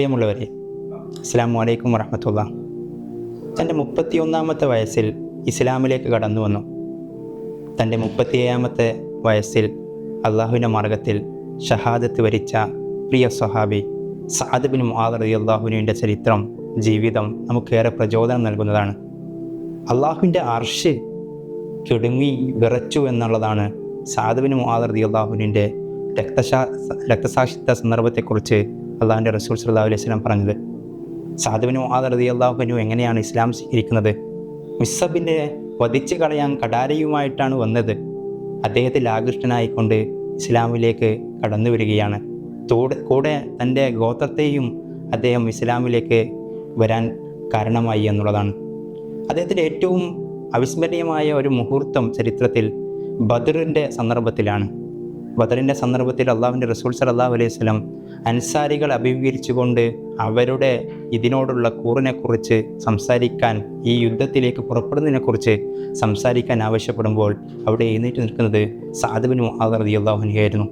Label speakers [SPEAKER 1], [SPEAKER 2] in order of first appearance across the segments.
[SPEAKER 1] പ്രിയമുള്ളവരെ അസ്സാം വലൈക്കും വറഹമത്തുള്ള. തന്റെ മുപ്പത്തിയൊന്നാമത്തെ വയസ്സിൽ ഇസ്ലാമിലേക്ക് കടന്നു വന്നു. തന്റെ മുപ്പത്തിയേഴാമത്തെ വയസ്സിൽ അള്ളാഹുവിന്റെ മാർഗത്തിൽ ഷഹാദത്ത് വരിച്ച പ്രിയ സ്വഹാബി സാദ് ബിൻ റതി അള്ളാഹുവിന്റെ ചരിത്രം ജീവിതം നമുക്കേറെ പ്രചോദനം നൽകുന്നതാണ്. അള്ളാഹുവിന്റെ അർഷ് കിടുങ്ങി വിറച്ചു എന്നുള്ളതാണ് മുആദ് റതി അള്ളാഹുവിന്റെ രക്തസാ രക്തസാക്ഷിത്വ സന്ദർഭത്തെക്കുറിച്ച് അള്ളാഹുവിന്റെ റസൂൽ സല്ലാ അലൈഹി സ്വലം പറഞ്ഞത് സാധുവിനു റതി അള്ളാഹുവിനു എങ്ങനെയാണ് ഇസ്ലാം സ്വീകരിക്കുന്നത്? മിസ്സബിനെ വധിച്ചു കളയാൻ കടാരയുമായിട്ടാണ് വന്നത്. അദ്ദേഹത്തിൽ ആകൃഷ്ടനായിക്കൊണ്ട് ഇസ്ലാമിലേക്ക് കടന്നു വരികയാണ്. തോടെ കൂടെ തന്റെ ഗോത്രത്തെയും അദ്ദേഹം ഇസ്ലാമിലേക്ക് വരാൻ കാരണമായി എന്നുള്ളതാണ്. അദ്ദേഹത്തിന്റെ ഏറ്റവും അവിസ്മരണീയമായ ഒരു മുഹൂർത്തം ചരിത്രത്തിൽ ബദറിന്റെ സന്ദർഭത്തിലാണ്. ബദറിന്റെ സന്ദർഭത്തിൽ അള്ളാഹുവിന്റെ റസൂൽ സലാഹു അലൈഹി സ്വലം അൻസാരികൾ അഭിമുഖീകരിച്ചുകൊണ്ട് അവരുടെ ഇതിനോടുള്ള കൂറിനെക്കുറിച്ച് സംസാരിക്കാൻ ഈ യുദ്ധത്തിലേക്ക് പുറപ്പെടുന്നതിനെക്കുറിച്ച് സംസാരിക്കാൻ ആവശ്യപ്പെടുമ്പോൾ അവിടെ എഴുന്നേറ്റ് നിൽക്കുന്നത് സാധുബിന് മുഹാദർദി അള്ളാഹുനിയായിരുന്നു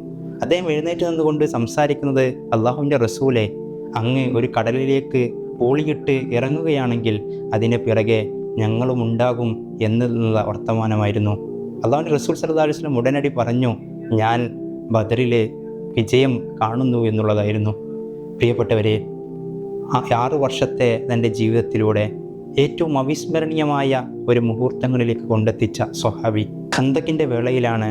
[SPEAKER 1] അദ്ദേഹം എഴുന്നേറ്റ് നിന്നുകൊണ്ട് സംസാരിക്കുന്നത് അള്ളാഹുവിന്റെ റസൂലെ അങ്ങ് ഒരു കടലിലേക്ക് പോളിയിട്ട് ഇറങ്ങുകയാണെങ്കിൽ അതിന് പിറകെ ഞങ്ങളും ഉണ്ടാകും എന്നുള്ള വർത്തമാനമായിരുന്നു. അള്ളാഹുവിന്റെ റസൂൽ സല്ലാ ഉടനടി പറഞ്ഞു ഞാൻ ബദറിലെ വിജയം കാണുന്നു എന്നുള്ളതായിരുന്നു. പ്രിയപ്പെട്ടവരെ ആറു വർഷത്തെ തന്റെ ജീവിതത്തിലൂടെ ഏറ്റവും അവിസ്മരണീയമായ ഒരു മുഹൂർത്തങ്ങളിലേക്ക് കൊണ്ടെത്തിച്ച സ്വഹാബി ഖന്തക്കിന്റെ വേളയിലാണ്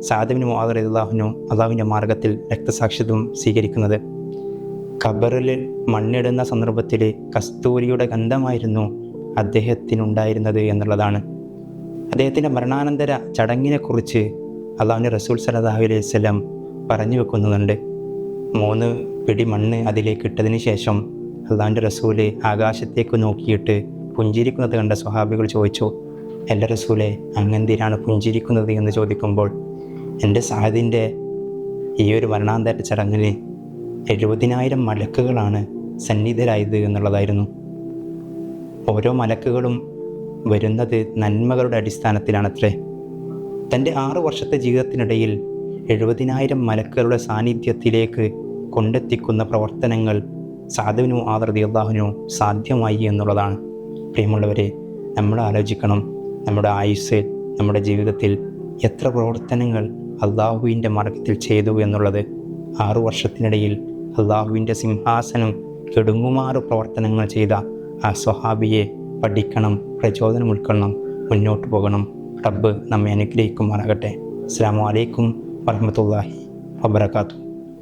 [SPEAKER 1] സാദവിന് മുഹാദർ അള്ളാഹുനു അള്ളാഹുവിന്റെ മാർഗത്തിൽ രക്തസാക്ഷിത്വം സ്വീകരിക്കുന്നത്. ഖബറിൽ മണ്ണിടുന്ന സന്ദർഭത്തിൽ കസ്തൂരിയുടെ ഗന്ധമായിരുന്നു അദ്ദേഹത്തിനുണ്ടായിരുന്നത് എന്നുള്ളതാണ്. അദ്ദേഹത്തിന്റെ മരണാനന്തര ചടങ്ങിനെക്കുറിച്ച് അള്ളാഹുവിന്റെ റസൂൽ സലാഹു അലൈഹി സ്വലം പറഞ്ഞു വെക്കുന്നുണ്ട്. മൂന്ന് പിടി മണ്ണ് അതിലേക്ക് ഇട്ടതിന് ശേഷം അള്ളാഹിന്റെ റസൂൽ ആകാശത്തേക്ക് നോക്കിയിട്ട് പുഞ്ചിരിക്കുന്നത് കണ്ട സ്വഹാബികൾ ചോദിച്ചു എന്റെ റസൂലെ അങ്ങെന്തിനാണ് പുഞ്ചിരിക്കുന്നത്? എന്ന് ചോദിക്കുമ്പോൾ എന്റെ സാദിന്റെ ഈ ഒരു മരണാന്തര ചടങ്ങിന് എഴുപതിനായിരം മലക്കുകളാണ് സന്നിധരായത് എന്നുള്ളതായിരുന്നു. ഓരോ മലക്കുകളും വരുന്നത് നന്മകളുടെ അടിസ്ഥാനത്തിലാണത്രേ. തന്റെ ആറു വർഷത്തെ ജീവിതത്തിനിടയിൽ എഴുപതിനായിരം മലക്കുകളുടെ സാന്നിധ്യത്തിലേക്ക് കൊണ്ടെത്തിക്കുന്ന പ്രവർത്തനങ്ങൾ സാധുവിനു അള്ളാഹുവിനു സാധ്യമായി എന്നുള്ളതാണ്. പ്രിയമുള്ളവരെ നമ്മൾ ആലോചിക്കണം നമ്മുടെ ആയുസ് നമ്മുടെ ജീവിതത്തിൽ എത്ര പ്രവർത്തനങ്ങൾ അള്ളാഹുവിന്റെ മാർഗത്തിൽ ചെയ്തു എന്നുള്ളത്. ആറു വർഷത്തിനിടയിൽ അള്ളാഹുവിന്റെ സിംഹാസനം കെടുങ്ങുമാറ് പ്രവർത്തനങ്ങൾ ചെയ്ത ആ സ്വഹാബിയെ പഠിക്കണം പ്രചോദനം ഉൾക്കൊള്ളണം മുന്നോട്ട് പോകണം. റബ്ബ് നമ്മെ അനുഗ്രഹിക്കുമാറാകട്ടെ. അസ്സാം വലൈക്കും warahmatullahi wabarakatuh.